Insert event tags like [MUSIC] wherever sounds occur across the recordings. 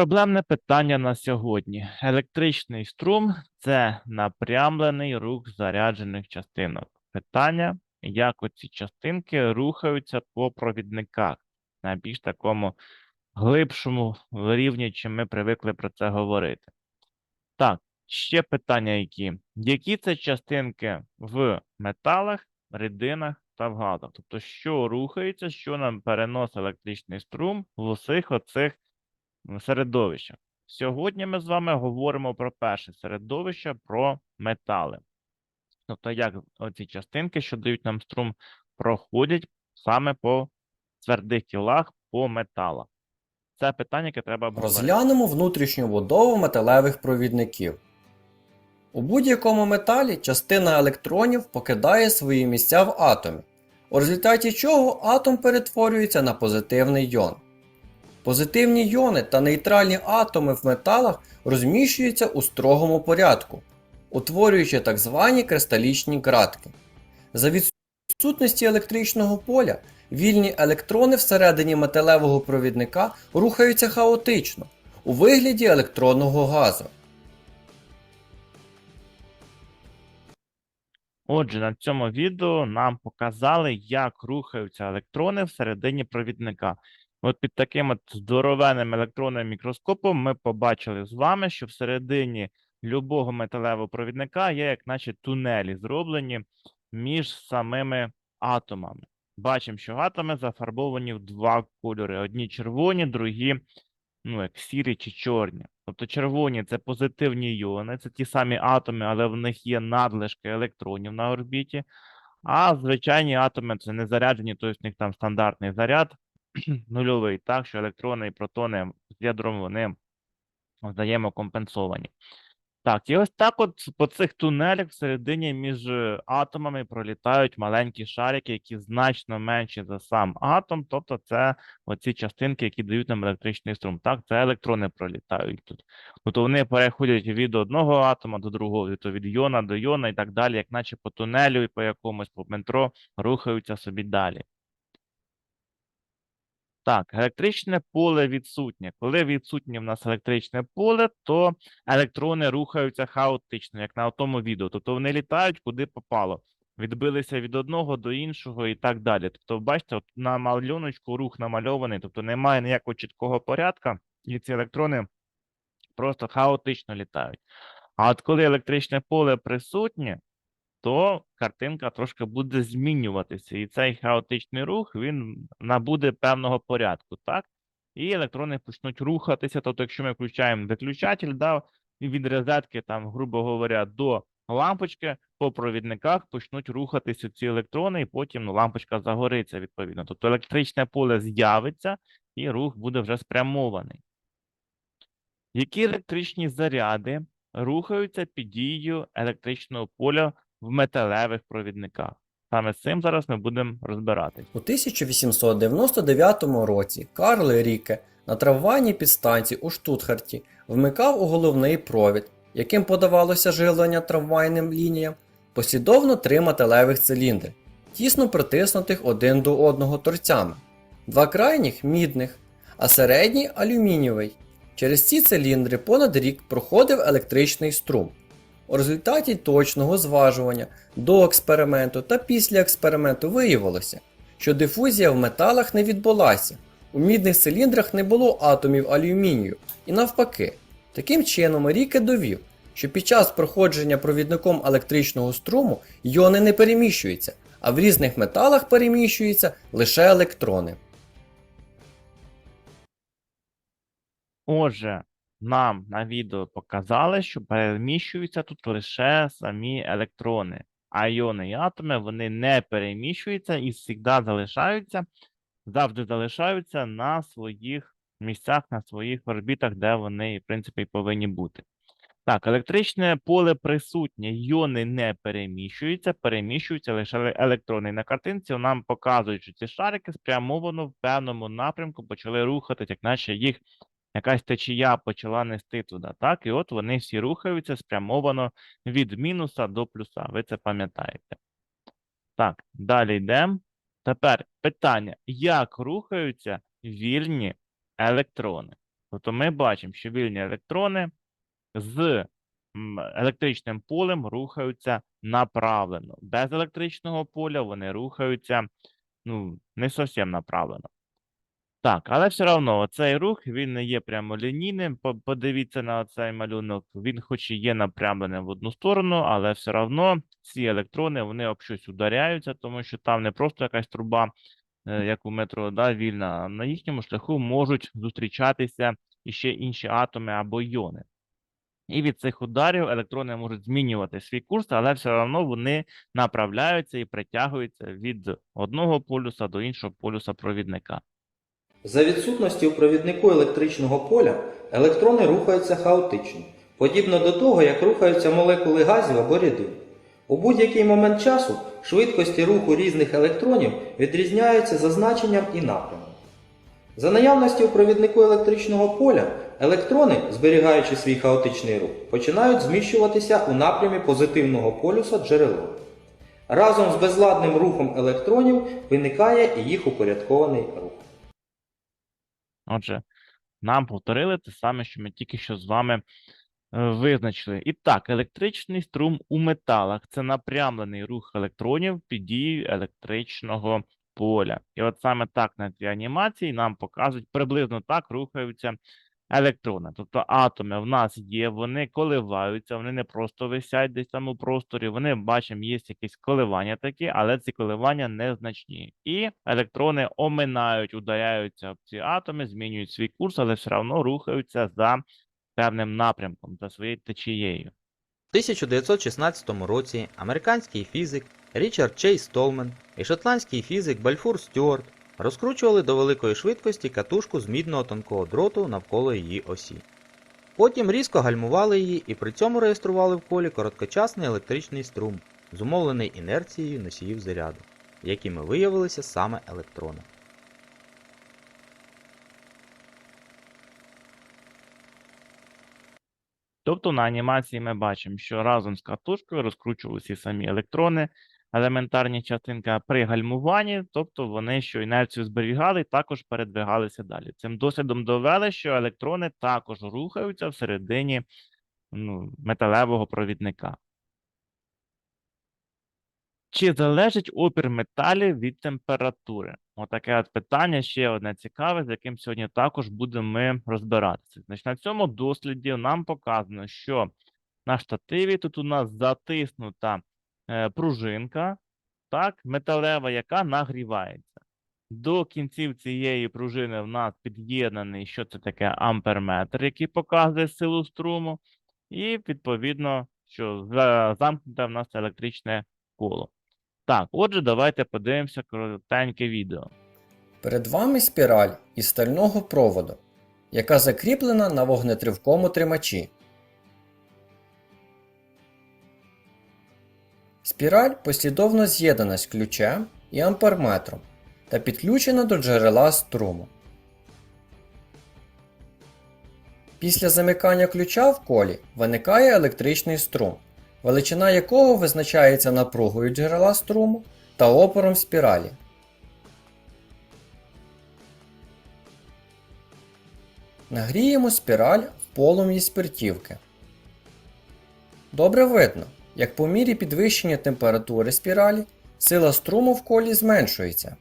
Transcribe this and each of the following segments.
Проблемне питання на сьогодні. Електричний струм це напрямлений рух заряджених частинок. Питання, як оці частинки рухаються по провідниках на більш такому глибшому рівні, чим ми привикли про це говорити. Так, ще питання які? Які це частинки в металах, рідинах та в газах? Тобто, що рухається, що нам переносить електричний струм в усіх оцих м, середовищах? Сьогодні ми з вами говоримо про перше середовище, про метали. Тобто, як оці частинки, що дають нам струм, проходять саме по твердих тілах, по металах. Це питання, яке треба обговорити. Розглянемо внутрішню будову металевих провідників. У будь-якому металі частина електронів покидає свої місця в атомі, у результаті чого атом перетворюється на позитивний йон. Позитивні йони та нейтральні атоми в металах розміщуються у строгому порядку, утворюючи так звані кристалічні ґратки. За відсутності електричного поля вільні електрони всередині металевого провідника рухаються хаотично у вигляді електронного газу. Отже, на цьому відео нам показали, як рухаються електрони всередині провідника. От під таким от здоровенним електронним мікроскопом ми побачили з вами, що всередині любого металевого провідника є, як наче тунелі, зроблені між самими атомами. Бачимо, що атоми зафарбовані в два кольори: одні червоні, другі, ну, як сірі чи чорні. Тобто червоні це позитивні іони, це ті самі атоми, але в них є надлишки електронів на орбіті. А звичайні атоми це не заряджені, тобто в них там стандартний заряд [CLEARS THROAT] нульовий, так що електрони і протони з ядром вони взаємокомпенсовані. Так, і ось так от по цих тунелях всередині між атомами пролітають маленькі шарики, які значно менші за сам атом, тобто це оці частинки, які дають нам електричний струм. Так, це електрони пролітають тут. Тобто вони переходять від одного атома до другого, то від йона до йона і так далі, як наче по тунелю і по якомусь по метро рухаються собі далі. Так, електричне поле відсутнє. Коли відсутнє в нас електричне поле, то електрони рухаються хаотично, як на тому відео. Тобто вони літають куди попало. Відбилися від одного до іншого і так далі. Тобто, бачите, от на малюночку рух намальований, тобто немає ніякого чіткого порядка, і ці електрони просто хаотично літають. А от коли електричне поле присутнє, то картинка трошки буде змінюватися. І цей хаотичний рух він набуде певного порядку, так? І електрони почнуть рухатися. Тобто, якщо ми включаємо виключатель, да, від розетки, там, грубо говоря, до лампочки по провідниках почнуть рухатися ці електрони, і потім ну, лампочка загориться відповідно. Тобто електричне поле з'явиться, і рух буде вже спрямований. Які електричні заряди рухаються під дією електричного поля в металевих провідниках? Саме з цим зараз ми будемо розбиратись. У 1899 році Карл Ріке на трамвайній підстанції у Штутгарті вмикав у головний провід, яким подавалося живлення трамвайним лініям, послідовно три металевих циліндри, тісно притиснутих один до одного торцями, два крайніх мідних, а середній алюмінієвий. Через ці циліндри понад рік проходив електричний струм. У результаті точного зважування до експерименту та після експерименту виявилося, що дифузія в металах не відбулася. У мідних циліндрах не було атомів алюмінію, і навпаки. Таким чином Ріке довів, що під час проходження провідником електричного струму йони не переміщуються, а в різних металах переміщуються лише електрони. Отже, нам на відео показали, що переміщуються тут лише самі електрони, а іони і атоми вони не переміщуються і завжди залишаються, завжди залишаються на своїх місцях, на своїх орбітах, де вони, в принципі, повинні бути. Так, електричне поле присутнє, іони не переміщуються, переміщуються лише електрони. На картинці нам показують, що ці шарики спрямовано в певному напрямку почали рухатись, як наче їх якась течія почала нести туди. Так, і от вони всі рухаються спрямовано від мінуса до плюса. Ви це пам'ятаєте. Так, далі йдемо. Тепер питання: як рухаються вільні електрони? Тобто ми бачимо, що вільні електрони з електричним полем рухаються направлено. Без електричного поля вони рухаються ну, не зовсім направлено. Так, але все одно цей рух він не є прямолінійним. По- Подивіться на цей малюнок. Він хоч і є напрямленим в одну сторону, але все одно ці електрони вони об щось ударяються, тому що там не просто якась труба, е, як у метро, да, вільна, на їхньому шляху можуть зустрічатися іще інші атоми або іони. І від цих ударів електрони можуть змінювати свій курс, але все одно вони направляються і притягуються від одного полюса до іншого полюса провідника. За відсутності у провіднику електричного поля електрони рухаються хаотично, подібно до того, як рухаються молекули газів або рідин. У будь-який момент часу швидкості руху різних електронів відрізняються за значенням і напрямом. За наявності у провіднику електричного поля електрони, зберігаючи свій хаотичний рух, починають зміщуватися у напрямі позитивного полюса джерела. Разом з безладним рухом електронів виникає і їх упорядкований рух. Отже, нам повторили те саме, що ми тільки що з вами е, визначили. І так, електричний струм у металах це напрямлений рух електронів під дією електричного поля. І от саме так на цій анімації нам показують, приблизно так рухаються електрони. Тобто атоми в нас є, вони коливаються, вони не просто висять десь там у просторі, вони бачимо, є якісь коливання такі, але ці коливання незначні. І електрони оминають, ударяються об ці атоми, змінюють свій курс, але все одно рухаються за певним напрямком, за своєю течією. У 1916 році американський фізик Річард Чейз Столмен і шотландський фізик Бальфур Стюарт розкручували до великої швидкості катушку з мідного тонкого дроту навколо її осі. Потім різко гальмували її і при цьому реєстрували в колі короткочасний електричний струм, зумовлений інерцією носіїв заряду, якими виявилися саме електрони. Тобто на анімації ми бачимо, що разом з катушкою розкручувалися самі електрони, елементарні частинки при гальмуванні, тобто вони що інерцію зберігали, також передвигалися далі. Цим дослідом довели, що електрони також рухаються всередині ну, металевого провідника. Чи залежить опір металів від температури? Отаке от питання ще одне цікаве, з яким сьогодні також будемо ми розбиратися. Значить, на цьому досліді нам показано, що на штативі тут у нас затиснута пружинка, так, металева, яка нагрівається. До кінців цієї пружини в нас під'єднаний, що це таке амперметр, який показує силу струму, і відповідно, що замкнуте в нас електричне коло. Так, отже, давайте подивимося коротеньке відео. Перед вами спіраль із стального проводу, яка закріплена на вогнетривкому тримачі. Спіраль послідовно з'єднана з ключем і амперметром та підключена до джерела струму. Після замикання ключа в колі виникає електричний струм, величина якого визначається напругою джерела струму та опором спіралі. Нагріємо спіраль в полум'ї спиртівки. Добре видно, як по мірі підвищення температури спіралі сила струму в колі зменшується.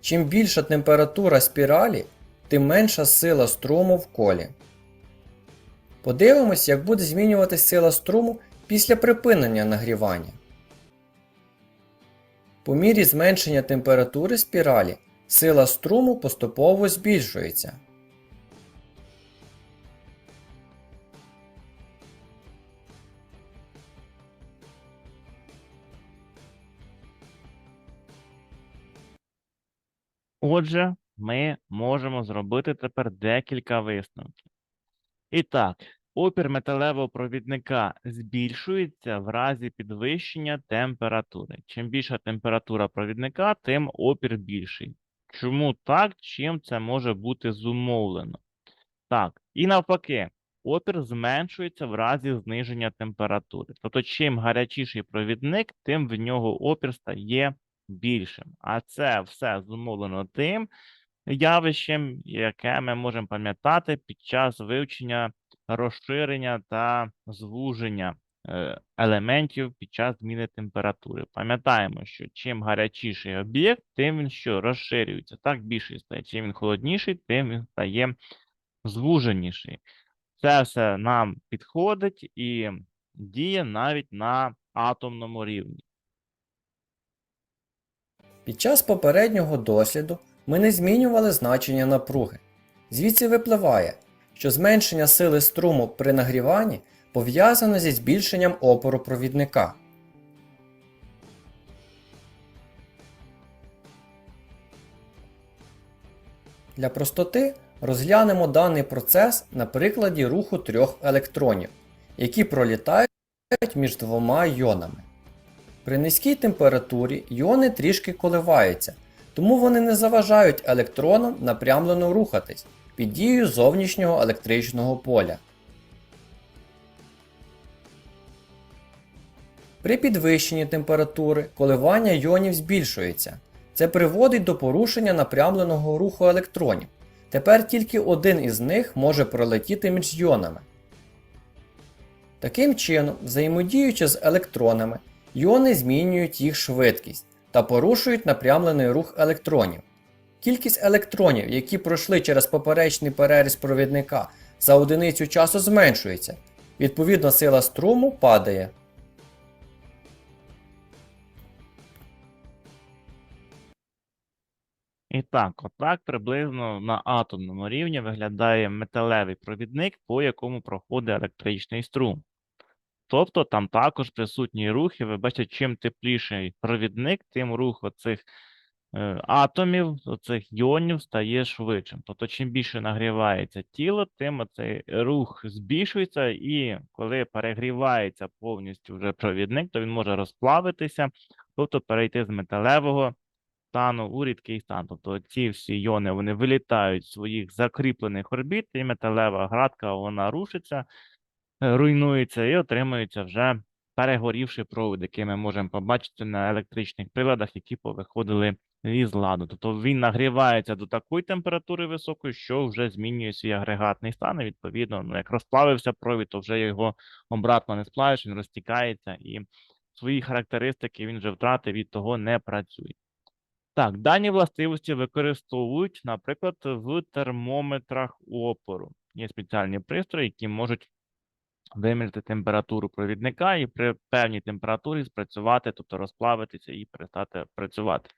Чим більша температура спіралі, тим менша сила струму в колі. Подивимось, як буде змінюватися сила струму після припинення нагрівання. По мірі зменшення температури спіралі сила струму поступово збільшується. Отже, ми можемо зробити тепер декілька висновків. І так, опір металевого провідника збільшується в разі підвищення температури. Чим більша температура провідника, тим опір більший. Чому так? Чим це може бути зумовлено? Так, і навпаки, опір зменшується в разі зниження температури. Тобто, чим гарячіший провідник, тим в нього опір стає більшим. А це все зумовлено тим, явищем, яке ми можемо пам'ятати під час вивчення розширення та звуження е, елементів під час зміни температури. Пам'ятаємо, що чим гарячіший об'єкт, тим він що розширюється, так більший стає. Чим він холодніший, тим він стає звуженіший. Це все нам підходить і діє навіть на атомному рівні. Під час попереднього досліду ми не змінювали значення напруги. Звідси випливає, що зменшення сили струму при нагріванні пов'язане зі збільшенням опору провідника. Для простоти розглянемо даний процес на прикладі руху трьох електронів, які пролітають між двома йонами. При низькій температурі іони трішки коливаються, тому вони не заважають електронам напрямлено рухатись під дією зовнішнього електричного поля. При підвищенні температури коливання іонів збільшується. Це приводить до порушення напрямленого руху електронів. Тепер тільки один із них може пролетіти між іонами. Таким чином, взаємодіючи з електронами, іони змінюють їх швидкість та порушують напрямлений рух електронів. Кількість електронів, які пройшли через поперечний переріз провідника за одиницю часу зменшується. Відповідно, сила струму падає. І так, отак приблизно на атомному рівні виглядає металевий провідник, по якому проходить електричний струм. Тобто там також присутні рухи. Ви бачите, чим тепліший провідник, тим рух оцих е, атомів, оцих іонів стає швидшим. Тобто, чим більше нагрівається тіло, тим цей рух збільшується, і коли перегрівається повністю вже провідник, то він може розплавитися, тобто перейти з металевого стану у рідкий стан. Тобто ці всі іони вони вилітають з своїх закріплених орбіт, і металева градка вона рушиться, е, руйнується і отримується вже перегорівший провід, який ми можемо побачити на електричних приладах, які повиходили із ладу. Тобто він нагрівається до такої температури високої, що вже змінює свій агрегатний стан. І відповідно, ну, як розплавився провід, то вже його обратно не сплавиш, він розтікається і свої характеристики він вже втратив від того не працює. Так, дані властивості використовують, наприклад, в термометрах опору. Є спеціальні пристрої, які можуть виміряти температуру провідника і при певній температурі спрацювати, тобто розплавитися і перестати працювати.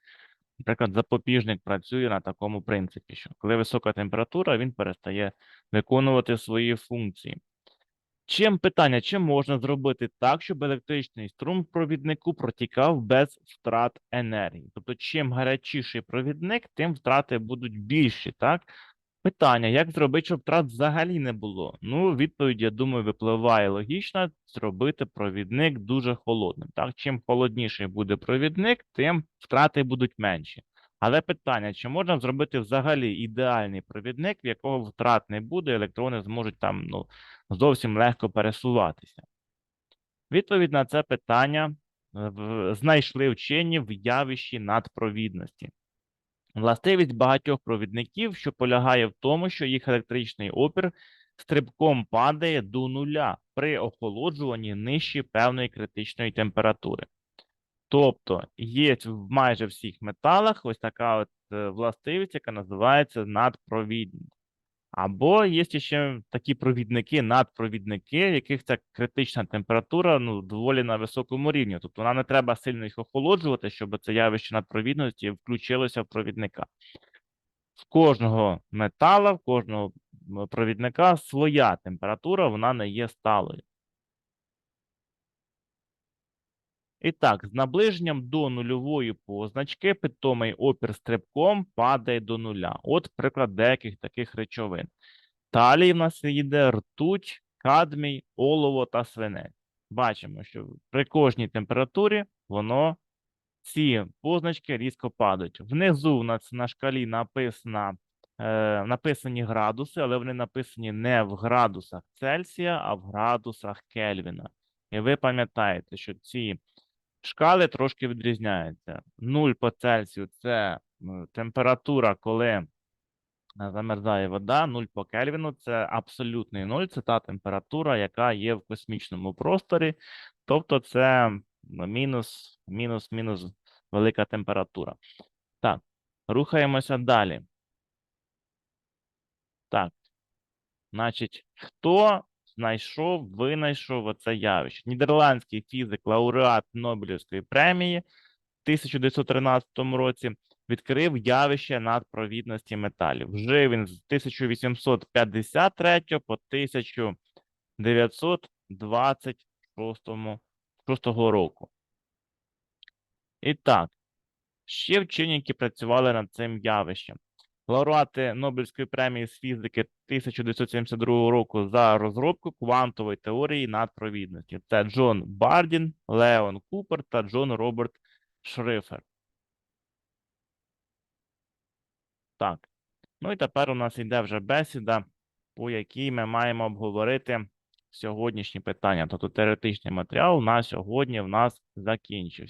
Наприклад, запобіжник працює на такому принципі, що коли висока температура, він перестає виконувати свої функції. Чим питання, чим можна зробити так, щоб електричний струм в провіднику протікав без втрат енергії? Тобто, чим гарячіший провідник, тим втрати будуть більші, так? Питання, як зробити, щоб втрат взагалі не було? Ну, відповідь, я думаю, випливає логічно зробити провідник дуже холодним. Так, чим холодніший буде провідник, тим втрати будуть менші. Але питання, чи можна зробити взагалі ідеальний провідник, в якого втрат не буде, електрони зможуть там ну, зовсім легко пересуватися? Відповідь на це питання е, знайшли вчені в явищі надпровідності. Властивість багатьох провідників, що полягає в тому, що їх електричний опір стрибком падає до нуля при охолоджуванні нижче певної критичної температури. Тобто є в майже всіх металах ось така от е, властивість, яка називається надпровідність. Або є ще такі провідники, надпровідники, в яких ця критична температура ну, доволі на високому рівні. Тобто вона не треба сильно їх охолоджувати, щоб це явище надпровідності включилося в провідника. В кожного метала, в кожного провідника своя температура, вона не є сталою. І так, з наближенням до нульової позначки питомий опір стрибком падає до нуля. От приклад деяких таких речовин. Далі в нас йде ртуть, кадмій, олово та свинець. Бачимо, що при кожній температурі воно ці позначки різко падають. Внизу у нас на шкалі написана, е, написані градуси, але вони написані не в градусах Цельсія, а в градусах Кельвіна. І ви пам'ятаєте, що ці шкали трошки відрізняються. 0 по Цельсію це температура, коли е, замерзає вода, 0 по Кельвіну це абсолютний 0, це та температура, яка є в космічному просторі. Тобто це ну, мінус, мінус, мінус велика температура. Так, рухаємося далі. Так. Значить, хто знайшов, винайшов оце явище? Нідерландський фізик, лауреат Нобелівської премії в 1913 році відкрив явище надпровідності металів. Жив він з 1853 по 1926 року. І так, ще вчені, які працювали над цим явищем. Лауреати Нобелівської премії з фізики 1972 року за розробку квантової теорії надпровідності. Це Джон Бардін, Леон Купер та Джон Роберт Шрифер. Так. Ну і тепер у нас йде вже бесіда, по якій ми маємо обговорити сьогоднішні питання. Тобто теоретичний матеріал на сьогодні в нас закінчився.